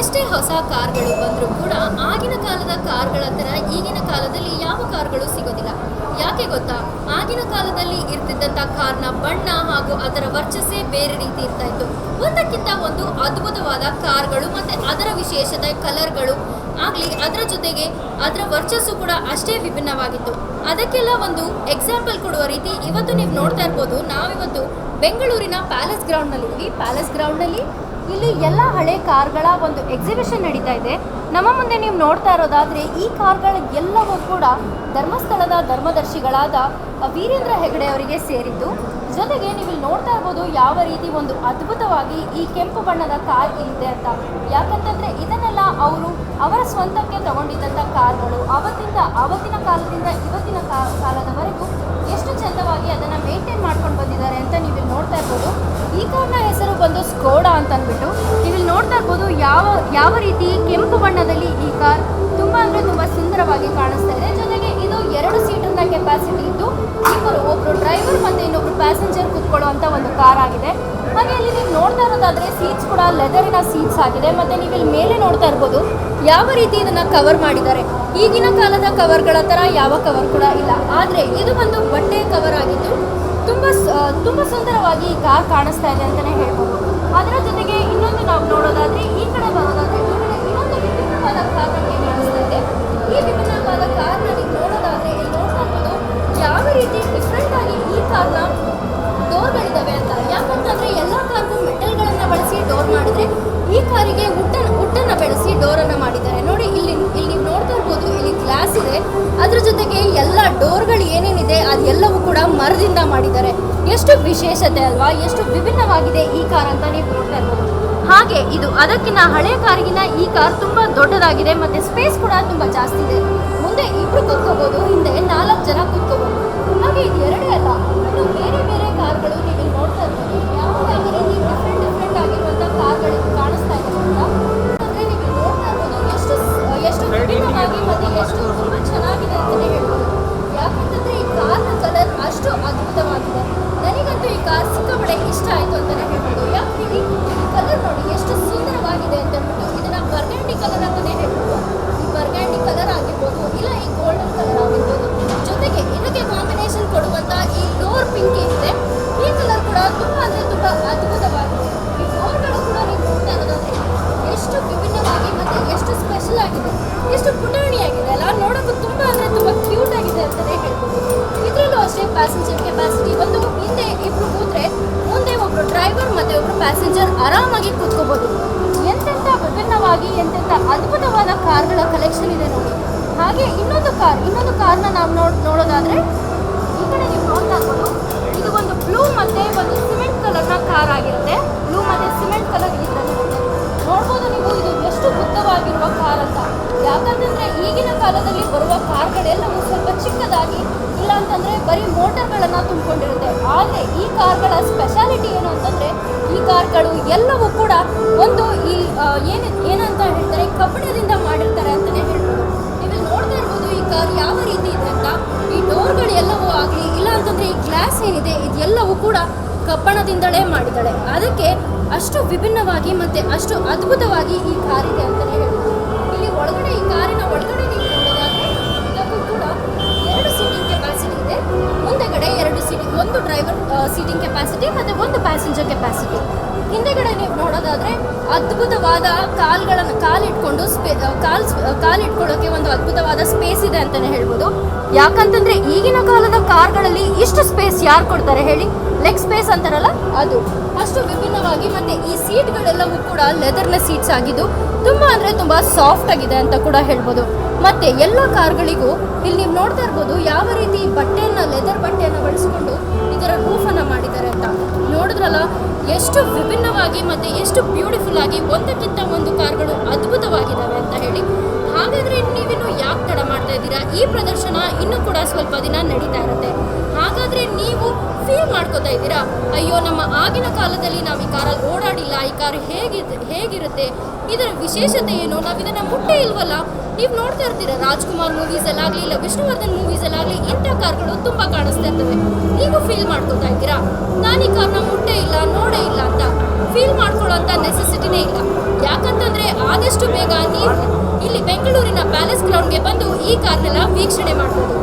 ಎಷ್ಟೇ ಹೊಸ ಕಾರ್ಗಳು ಬಂದರೂ ಕೂಡ ಆಗಿನ ಕಾಲದ ಕಾರ್ಗಳ ಥರ ಈಗಿನ ಕಾಲದಲ್ಲಿ ಯಾವ ಕಾರ್ಗಳು ಸಿಗೋದಿಲ್ಲ. ಯಾಕೆ ಗೊತ್ತಾ? ಆಗಿನ ಕಾಲದಲ್ಲಿ ಇರ್ತಿದ್ದಂಥ ಕಾರ್ನ ಬಣ್ಣ ಹಾಗೂ ಅದರ ವರ್ಚಸ್ಸೇ ಬೇರೆ ರೀತಿ ಇರ್ತಾ ಇತ್ತು. ಒಂದಕ್ಕಿಂತ ಒಂದು ಅದ್ಭುತವಾದ ಕಾರ್ಗಳು ಮತ್ತು ಅದರ ವಿಶೇಷತೆ ಕಲರ್ಗಳು ಆಗಲಿ, ಅದರ ಜೊತೆಗೆ ಅದರ ವರ್ಚಸ್ಸು ಕೂಡ ಅಷ್ಟೇ ವಿಭಿನ್ನವಾಗಿತ್ತು. ಅದಕ್ಕೆಲ್ಲ ಒಂದು ಎಕ್ಸಾಂಪಲ್ ಕೊಡುವ ರೀತಿ ಇವತ್ತು ನೀವು ನೋಡ್ತಾ ಇರ್ಬೋದು, ನಾವಿವತ್ತು ಬೆಂಗಳೂರಿನ ಪ್ಯಾಲೇಸ್ ಗ್ರೌಂಡ್ನಲ್ಲಿ ಪ್ಯಾಲೇಸ್ ಗ್ರೌಂಡ್ನಲ್ಲಿ ಇಲ್ಲಿ ಎಲ್ಲ ಹಳೆ ಕಾರ್ಗಳ ಒಂದು ಎಕ್ಸಿಬಿಷನ್ ನಡೀತಾ ಇದೆ. ನಮ್ಮ ಮುಂದೆ ನೀವು ನೋಡ್ತಾ ಇರೋದಾದ್ರೆ ಈ ಕಾರ್ಗಳ ಎಲ್ಲವೂ ಕೂಡ ಧರ್ಮಸ್ಥಳದ ಧರ್ಮದರ್ಶಿಗಳಾದ ವೀರೇಂದ್ರ ಹೆಗಡೆ ಅವರಿಗೆ ಸೇರಿದ್ದು. ಜೊತೆಗೆ ನೀವು ಇಲ್ಲಿ ನೋಡ್ತಾ ಇರ್ಬೋದು ಯಾವ ರೀತಿ ಒಂದು ಅದ್ಭುತವಾಗಿ ಈ ಕೆಂಪು ಬಣ್ಣದ ಕಾರ್ ಇಲ್ಲಿದೆ ಅಂತ. ಯಾಕಂತಂದ್ರೆ ಇದನ್ನೆಲ್ಲ ಅವರು ಅವರ ಸ್ವಂತಕ್ಕೆ ತಗೊಂಡಿದ್ದಂಥ ಕಾರ್ಗಳು. ಅವತ್ತಿಂದ, ಅವತ್ತಿನ ಕಾಲದಿಂದ ಇವತ್ತಿನ ಕಾಲದವರೆಗೂ ಎಷ್ಟು ಚಂದವಾಗಿ ಅದನ್ನು ಮೇಂಟೈನ್ ಮಾಡ್ಕೊಂಡು ಬಂದಿದ್ದಾರೆ ಅಂತ ನೀವು ನೋಡ್ತಾ ಇರ್ಬೋದು. ಈ ಕಾರ್ನ ಹೆಸರು ಬಂದು ಸ್ಕೋಡಾ ಅಂತ ಅಂದ್ಬಿಟ್ಟು ನೀವು ನೋಡ್ತಾ ಇರ್ಬೋದು ಯಾವ ಯಾವ ರೀತಿ ಕೆಂಪು ಬಣ್ಣದಲ್ಲಿ ಈ ಕಾರ್ ತುಂಬ ಅಂದ್ರೆ ತುಂಬ ಸುಂದರವಾಗಿ ಕಾಣಿಸ್ತಾ ಇದೆ. ಜೊತೆಗೆ ಇದು ಎರಡು ಸೀಟರ್ನ ಕೆಪಾಸಿಟಿ ಇದ್ದು ಇಬ್ಬರು ಒಬ್ಬರು ಡ್ರೈವರ್ ಮತ್ತೆ ಇನ್ನೊಬ್ರು ಪ್ಯಾಸೆಂಜರ್ ಕೂತ್ಕೊಳ್ಳುವಂಥ ಒಂದು ಕಾರ್ ಆಗಿದೆ. ಹಾಗೆ ಇಲ್ಲಿ ನೀವು ನೋಡ್ತಾ ಇರೋದಾದ್ರೆ ಸೀಟ್ಸ್ ಕೂಡ ಲೆದರಿನ ಸೀಟ್ಸ್ ಆಗಿದೆ. ಮತ್ತೆ ನೀವು ಇಲ್ಲಿ ಮೇಲೆ ನೋಡ್ತಾ ಇರ್ಬೋದು ಯಾವ ರೀತಿ ಇದನ್ನ ಕವರ್ ಮಾಡಿದ್ದಾರೆ. ಈಗಿನ ಕಾಲದ ಕವರ್ಗಳ ತರ ಯಾವ ಕವರ್ ಕೂಡ ಇಲ್ಲ. ಆದ್ರೆ ಇದು ಒಂದು ಬಟ್ಟೆ ಕವರ್ ಆಗಿದ್ದು ತುಂಬಾ ತುಂಬಾ ಸುಂದರವಾಗಿ ಈ ಕಾರ್ ಕಾಣಿಸ್ತಾ ಇದೆ ಅಂತಾನೆ ಹೇಳ್ಬೋದು. ಅದರ ಜೊತೆಗೆ ಇನ್ನೊಂದು ನಾವು ನೋಡೋದಾದ್ರೆ ಈ ಕಡೆ ಬರೋದಾದ್ರೆ ಈ ಕಡೆ ಇನ್ನೊಂದು ವಿಭಿನ್ನವಾದ ಕಾರ್ ನಮಗೆ ಕಾಣಿಸ್ತಾ ಇದೆ. ಈ ವಿಭಿನ್ನವಾದ ಕಾರಣ ನೋಡೋದಾದ್ರೆ ಮರದಿಂದ ಮಾಡಿದ್ದಾರೆ ಎಷ್ಟು ವಿಶೇಷತೆ ಅಲ್ವಾ? ಎಷ್ಟು ವಿಭಿನ್ನವಾಗಿದೆ ಈ ಕಾರ್ ಅಂತ ನೀವು ನೋಡ್ತಾ ಹಾಗೆ ಇದು ಅದಕ್ಕಿಂತ ಹಳೆ ಕಾರಿಗಿನ ಈ ಕಾರ್ ತುಂಬಾ ದೊಡ್ಡದಾಗಿದೆ, ಮತ್ತೆ ಸ್ಪೇಸ್ ಕೂಡ ತುಂಬಾ ಜಾಸ್ತಿ ಇದೆ. ಪ್ಯಾಸೆಂಜರ್ ಕೆಪಾಸಿಟಿ ಒಂದು ಹಿಂದೆ ಇಬ್ರು ಕೂತ್ರೆ ಮುಂದೆ ಒಬ್ರು ಡ್ರೈವರ್ ಮತ್ತೆ ಒಬ್ರು ಪ್ಯಾಸೆಂಜರ್ ಆರಾಮಾಗಿ ಕೂತ್ಕೋಬಹುದು ಎಂತೆಂಥ ವಿಭಿನ್ನವಾಗಿ ಎಂತೆಂಥ ಅದ್ಭುತವಾದ ಕಾರ್ಗಳ ಕಲೆಕ್ಷನ್ ಇದೆ ನೋಡಿ. ಹಾಗೆ ಇನ್ನೊಂದು ಕಾರ್ ಇನ್ನೊಂದು ಕಾರ್ನ ನಾವು ನೋಡ್, ನೋಡೋದಾದ್ರೆ ಈ ಕಡೆ ನೀವು ನೋಡ್ತಾ ಇದು ಒಂದು ಬ್ಲೂ ಮತ್ತೆ ಒಂದು ಸಿಮೆಂಟ್ ಕಲರ್ನ ಕಾರ್ ಆಗಿರುತ್ತೆ. ಬ್ಲೂ ಮತ್ತೆ ಸಿಮೆಂಟ್ ಕಲರ್ ಇದೆ ನೋಡ್ಬೋದು ನೀವು, ಇದು ಎಷ್ಟು ಉದ್ದವಾಗಿರುವ ಕಾರ್ ಅಂತ. ಯಾಕಂತಂದ್ರೆ ಈಗಿನ ಕಾಲದಲ್ಲಿ ಬರುವ ಕಾರ್ಗಳೆಲ್ಲವೂ ಸ್ವಲ್ಪ ಚಿಕ್ಕದಾಗಿ ಅಂತಂದ್ರೆ ಬರೀ ಮೋಟರ್ಗಳನ್ನ ತುಂಬಿಕೊಂಡಿರುತ್ತೆ. ಆದರೆ ಈ ಕಾರ್ಗಳ ಸ್ಪೆಷಾಲಿಟಿ ಏನು ಅಂತಂದ್ರೆ ಈ ಕಾರ್ಗಳು ಎಲ್ಲವೂ ಕೂಡ ಒಂದು ಈ ಏನು, ಏನಂತ ಹೇಳ್ತಾರೆ, ಕಬ್ಬಿಣದಿಂದ ಮಾಡಿರ್ತಾರೆ ಅಂತಲೇ ಹೇಳ್ಬೋದು. ನೀವು ನೋಡ್ತಾ ಇರ್ಬೋದು ಈ ಕಾರ್ ಯಾವ ರೀತಿ ಇದೆ ಅಂತ. ಈ ಡೋರ್ಗಳು ಎಲ್ಲವೂ ಆಗಲಿ, ಇಲ್ಲ ಅಂತಂದರೆ ಈ ಗ್ಲಾಸ್ ಏನಿದೆ, ಇದೆಲ್ಲವೂ ಕೂಡ ಕಬ್ಬಣದಿಂದಲೇ ಮಾಡಿದ್ದಾಳೆ. ಅದಕ್ಕೆ ಅಷ್ಟು ವಿಭಿನ್ನವಾಗಿ ಮತ್ತೆ ಅಷ್ಟು ಅದ್ಭುತವಾಗಿ ಈ ಕಾರಿದೆ ಅಂತಲೇ ಹೇಳ್ಬೋದು. ಇಲ್ಲಿ ಒಳಗಡೆ, ಈ ಕಾರಿನ ಒಳಗಡೆ ಅದ್ಭುತವಾದ ಕಾಲ್ಗಳನ್ನು ಕಾಲಿಟ್ಕೊಂಡು ಸ್ಪೇ ಕಾಲ್ ಕಾಲಿಟ್ಕೊಳ್ಳೋಕೆ ಒಂದು ಅದ್ಭುತವಾದ ಸ್ಪೇಸ್ ಇದೆ ಅಂತಲೇ ಹೇಳ್ಬೋದು. ಯಾಕಂತಂದ್ರೆ ಈಗಿನ ಕಾಲದ ಕಾರ್ಗಳಲ್ಲಿ ಇಷ್ಟು ಸ್ಪೇಸ್ ಯಾರು ಕೊಡ್ತಾರೆ ಹೇಳಿ? ಲೆಗ್ ಸ್ಪೇಸ್ ಅಂತಾರಲ್ಲ? ಅದು. ಅಷ್ಟು ವಿಭಿನ್ನವಾಗಿ ಮತ್ತೆ ಈ ಸೀಟ್ಗಳೆಲ್ಲವೂ ಕೂಡ ಲೆದರ್ನ ಸೀಟ್ಸ್ ಆಗಿದ್ದು ತುಂಬಾ ಅಂದ್ರೆ ತುಂಬಾ ಸಾಫ್ಟ್ ಆಗಿದೆ ಅಂತ ಕೂಡ ಹೇಳ್ಬೋದು. ಮತ್ತೆ ಎಲ್ಲ ಕಾರ್ಗಳಿಗೂ ಇಲ್ಲಿ ನೀವು ನೋಡ್ತಾ ಇರ್ಬೋದು ಯಾವ ರೀತಿ ಬಟ್ಟೆಯನ್ನ ಲೆದರ್ ಬಟ್ಟೆಯನ್ನ ಬಳಸಿಕೊಂಡು ಇದರ ರೂಫನ್ನ ಮಾಡಿದ್ದಾರೆ ಅಂತ. ನೋಡಿದ್ರಲ್ಲ ಎಷ್ಟು ವಿಭಿನ್ನವಾಗಿ ಮತ್ತು ಎಷ್ಟು ಬ್ಯೂಟಿಫುಲ್ ಆಗಿ ಒಂದಕ್ಕಿಂತ ಒಂದು ಕಾರ್ಗಳು ಅದ್ಭುತವಾಗಿದ್ದಾವೆ ಅಂತ ಹೇಳಿ. ಹಾಗಾದರೆ ನೀವಿನ್ನು ಯಾಕೆ ತಡ ಮಾಡ್ತಾ ಇದ್ದೀರಾ? ಈ ಪ್ರದರ್ಶನ ಇನ್ನೂ ಕೂಡ ಸ್ವಲ್ಪ ದಿನ ನಡೀತಾ ಇರುತ್ತೆ. ಹಾಗಾದರೆ ನೀವು ಫೀಲ್ ಮಾಡ್ಕೋತಾ ಇದ್ದೀರಾ? ಅಯ್ಯೋ, ನಮ್ಮ ಆಗಿನ ಕಾಲದಲ್ಲಿ ನಾವು ಈ ಕಾರಲ್ಲಿ ಓಡಾಡಿಲ್ಲ, ಈ ಕಾರ್ ಹೇಗಿದೆ, ಹೇಗಿರುತ್ತೆ? ಇದರ ವಿಶೇಷತೆ ಏನು? ನಾವು ಇದನ್ನು ಮುಟ್ಟೇ ಇಲ್ವಲ್ಲ? ನೀವು ನೋಡ್ತಾ ಇರ್ತೀರ, ರಾಜ್ಕುಮಾರ್ ಮೂವೀಸಲ್ಲಾಗಲಿ ಇಲ್ಲ ವಿಷ್ಣುವರ್ಧನ್ ಮೂವೀಸಲ್ಲಾಗಲಿ ಇಂಥ ಕಾರ್ಗಳು ತುಂಬ ಕಾಣಿಸ್ತಾ ಇರ್ತವೆ. ನೀವು ಫೀಲ್ ಮಾಡ್ಕೊತಾ ಇದ್ದೀರಾ? ನಾನು ಈ ಕಾರ್ನ ಮುಟ್ಟೇ ಇಲ್ಲ, ನೋಡೇ ಇಲ್ಲ ಅಂತ. ಫೀಲ್ ಮಾಡ್ಕೊಳ್ಳೋ ಅಂತ ನೆಸೆಸಿಟಿನೇ ಇಲ್ಲ. ಯಾಕಂತಂದ್ರೆ ಆದಷ್ಟು ಬೇಗ ನೀವು ಇಲ್ಲಿ ಬೆಂಗಳೂರಿನ ಪ್ಯಾಲೇಸ್ ಗ್ರೌಂಡ್ಗೆ ಬಂದು ಈ ಕಾರ್ನೆಲ್ಲ ವೀಕ್ಷಣೆ ಮಾಡ್ಬೋದು.